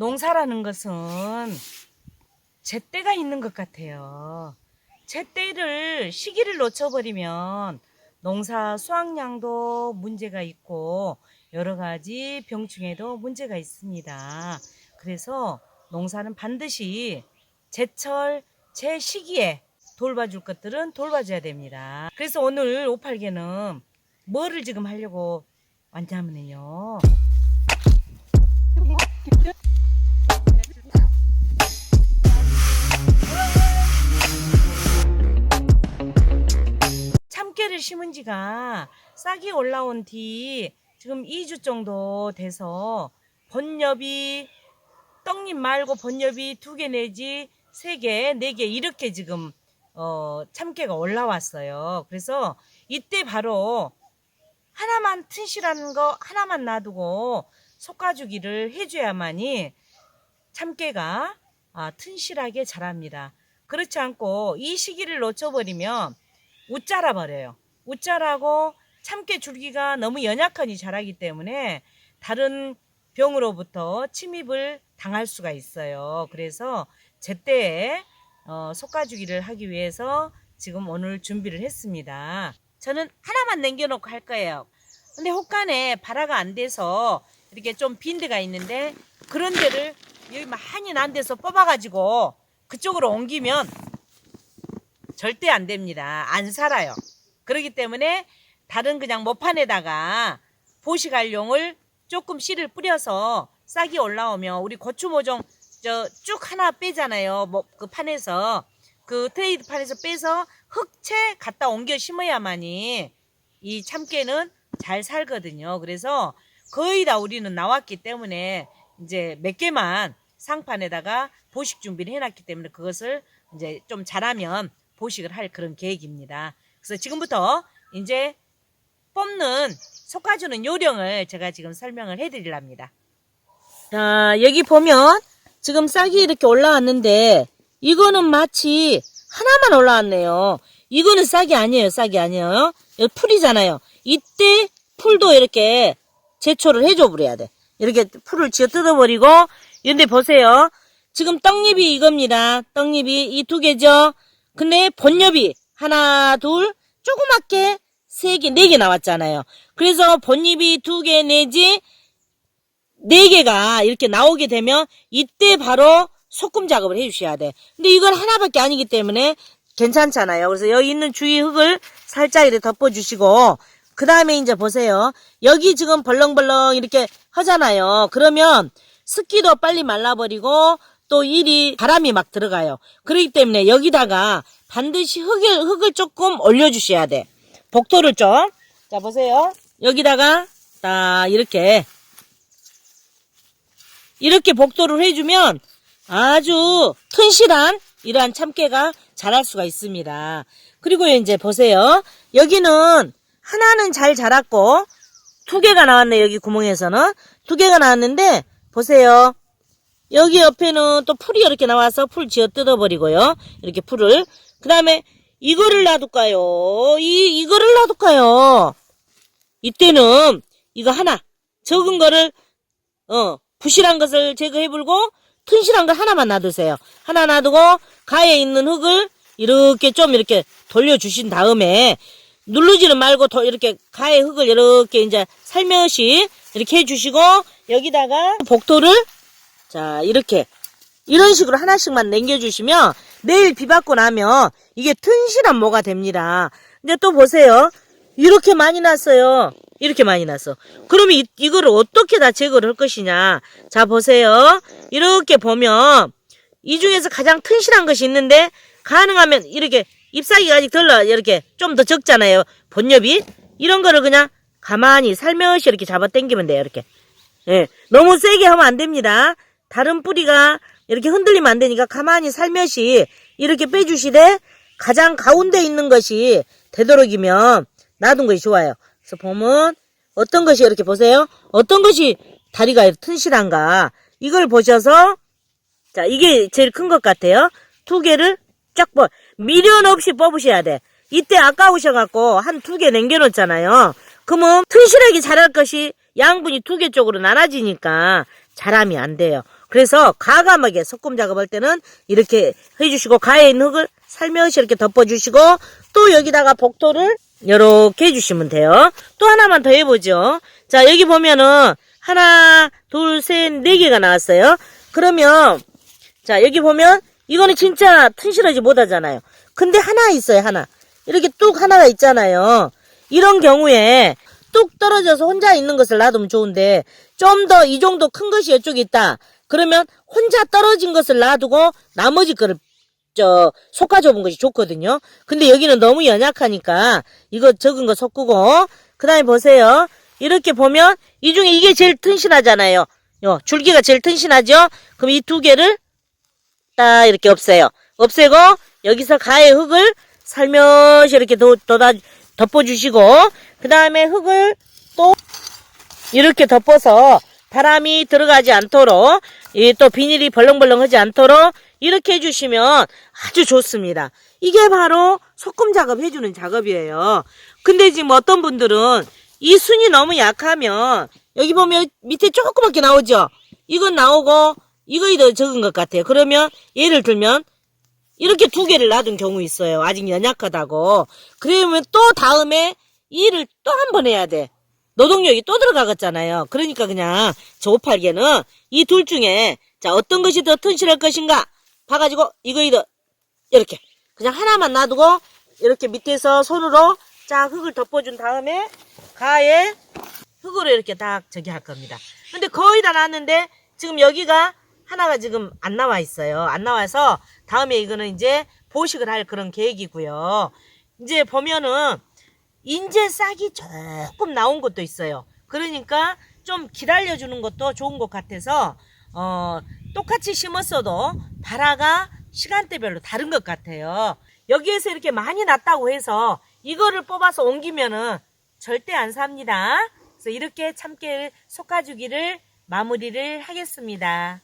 농사라는 것은 제때가 있는 것 같아요. 제때를 시기를 놓쳐버리면 농사 수확량도 문제가 있고 여러 가지 병충해도 문제가 있습니다. 그래서 농사는 반드시 제철 제 시기에 돌봐줄 것들은 돌봐줘야 됩니다. 그래서 오늘 오팔개는 뭐를 지금 하려고 왔냐면요. 참깨를 심은 지가 싹이 올라온 뒤 지금 2주 정도 돼서 번엽이 떡잎 말고 번엽이 두 개 내지 세 개, 네 개 이렇게 지금 어, 참깨가 올라왔어요. 그래서 이때 바로 하나만 튼실한 거 하나만 놔두고 솎아주기를 해줘야만이 참깨가 아, 튼실하게 자랍니다. 그렇지 않고 이 시기를 놓쳐버리면 웃자라 버려요. 웃자라고 참깨 줄기가 너무 연약하니 자라기 때문에 다른 병으로부터 침입을 당할 수가 있어요. 그래서 제때에 어, 솎아주기를 하기 위해서 지금 오늘 준비를 했습니다. 저는 하나만 남겨놓고 할 거예요. 근데 혹간에 발화가 안 돼서 이렇게 좀빈 데가 있는데 그런 데를 여기 많이 난 데서 뽑아가지고 그쪽으로 옮기면 절대 안 됩니다. 안 살아요. 그렇기 때문에 다른 그냥 모판에다가 보식알용을 조금 씨를 뿌려서 싹이 올라오면 우리 고추 모종 저 쭉 하나 빼잖아요. 뭐 그 판에서 그 트레이드 판에서 빼서 흑채 갖다 옮겨 심어야만이 이 참깨는 잘 살거든요. 그래서 거의 다 우리는 나왔기 때문에 이제 몇 개만 상판에다가 보식 준비를 해놨기 때문에 그것을 이제 좀 잘하면 보식을 할 그런 계획입니다. 그래서 지금부터 이제 뽑는 솎아주는 요령을 제가 지금 설명을 해드리랍니다. 자, 여기 보면 지금 싹이 이렇게 올라왔는데 이거는 마치 하나만 올라왔네요. 이거는 싹이 아니에요. 싹이 아니에요. 여기 풀이잖아요. 이때 풀도 이렇게 제초를 해줘 버려야 돼. 이렇게 풀을 쥐어 뜯어버리고 근데 보세요. 지금 떡잎이 이겁니다. 떡잎이 이 두 개죠. 근데 본엽이 하나, 둘, 조그맣게 세 개, 네개 나왔잖아요. 그래서 본잎이 두개 내지 네 개가 이렇게 나오게 되면 이때 바로 소금 작업을 해주셔야 돼. 근데 이건 하나밖에 아니기 때문에 괜찮잖아요. 그래서 여기 있는 주위 흙을 살짝 이렇게 덮어주시고 그 다음에 이제 보세요. 여기 지금 벌렁벌렁 이렇게 하잖아요. 그러면 습기도 빨리 말라버리고 또 일이 바람이 막 들어가요. 그렇기 때문에 여기다가 반드시 흙을, 흙을 조금 올려주셔야 돼. 복도를 좀. 자, 보세요. 여기다가 딱 이렇게 이렇게 복도를 해주면 아주 튼실한 이러한 참깨가 자랄 수가 있습니다. 그리고 이제 보세요. 여기는 하나는 잘 자랐고 두 개가 나왔네 여기 구멍에서는 두 개가 나왔는데 보세요. 여기 옆에는 또 풀이 이렇게 나와서 풀 지어 뜯어버리고요. 이렇게 풀을. 그 다음에 이거를 놔둘까요? 이, 이거를 놔둘까요? 이때는 이거 하나. 적은 거를, 어, 부실한 것을 제거해불고, 튼실한 거 하나만 놔두세요. 하나 놔두고, 가에 있는 흙을 이렇게 좀 이렇게 돌려주신 다음에, 누르지는 말고 더 이렇게 가에 흙을 이렇게 이제 살며시 이렇게 해주시고, 여기다가 복도를 자, 이렇게. 이런 식으로 하나씩만 남겨주시면 내일 비 받고 나면 이게 튼실한 모가 됩니다. 이제 또 보세요. 이렇게 많이 났어요. 이렇게 많이 났어. 그러면 이, 이거를 어떻게 다 제거를 할 것이냐. 자, 보세요. 이렇게 보면 이 중에서 가장 튼실한 것이 있는데 가능하면 이렇게 잎사귀가 아직 덜 나, 이렇게 좀 더 적잖아요. 본엽이. 이런 거를 그냥 가만히 살며시 이렇게 잡아 당기면 돼요. 이렇게. 예. 너무 세게 하면 안 됩니다. 다른 뿌리가 이렇게 흔들리면 안 되니까 가만히 살며시 이렇게 빼주시되 가장 가운데 있는 것이 되도록이면 놔둔 것이 좋아요. 그래서 보면 어떤 것이 이렇게 보세요. 어떤 것이 다리가 튼실한가. 이걸 보셔서 자 이게 제일 큰 것 같아요. 두 개를 쫙 뽑, 미련 없이 뽑으셔야 돼. 이때 아까우셔갖고 한 두 개 남겨놓잖아요. 그러면 튼실하게 자랄 것이 양분이 두 개 쪽으로 나눠지니까 자람이 안 돼요. 그래서 가감하게 소금 작업할 때는 이렇게 해주시고 가에 있는 흙을 살며시 이렇게 덮어주시고 또 여기다가 복토를 이렇게 해주시면 돼요. 또 하나만 더 해보죠. 자 여기 보면은 하나 둘셋네 개가 나왔어요. 그러면 자 여기 보면 이거는 진짜 튼실하지 못하잖아요. 근데 하나 있어요 하나. 이렇게 뚝 하나가 있잖아요. 이런 경우에 뚝 떨어져서 혼자 있는 것을 놔두면 좋은데 좀 더 이 정도 큰 것이 이쪽에 있다. 그러면 혼자 떨어진 것을 놔두고 나머지 거를 저 속아 좁은 것이 좋거든요. 근데 여기는 너무 연약하니까 이거 적은 거 섞고 그 다음에 보세요. 이렇게 보면 이 중에 이게 제일 튼실하잖아요. 요 줄기가 제일 튼실하죠. 그럼 이 두 개를 딱 이렇게 없애요. 없애고 여기서 가의 흙을 살며시 이렇게 도, 다 덮어주시고 그 다음에 흙을 또 이렇게 덮어서 바람이 들어가지 않도록 이또 비닐이 벌렁벌렁하지 않도록 이렇게 해주시면 아주 좋습니다. 이게 바로 소금 작업 해주는 작업이에요. 근데 지금 어떤 분들은 이 순이 너무 약하면 여기 보면 밑에 조그맣게 나오죠? 이건 나오고 이거이 더 적은 것 같아요. 그러면 예를 들면 이렇게 두 개를 놔둔 경우 있어요. 아직 연약하다고. 그러면 또 다음에 일을 또 한 번 해야 돼. 노동력이 또 들어가겠잖아요. 그러니까 그냥 저 오팔개는 이 둘 중에 자 어떤 것이 더 튼실할 것인가 봐가지고 이거 이거 이렇게 그냥 하나만 놔두고 이렇게 밑에서 손으로 쫙 흙을 덮어준 다음에 가에 흙으로 이렇게 딱 저기 할 겁니다. 근데 거의 다 났는데 지금 여기가 하나가 지금 안 나와 있어요. 안 나와서 다음에 이거는 이제 보식을 할 그런 계획이고요. 이제 보면은 인제 싹이 조금 나온 것도 있어요. 그러니까 좀 기다려주는 것도 좋은 것 같아서 어 똑같이 심었어도 발화가 시간대별로 다른 것 같아요. 여기에서 이렇게 많이 났다고 해서 이거를 뽑아서 옮기면은 절대 안 삽니다. 그래서 이렇게 참깨를 솎아주기를 마무리를 하겠습니다.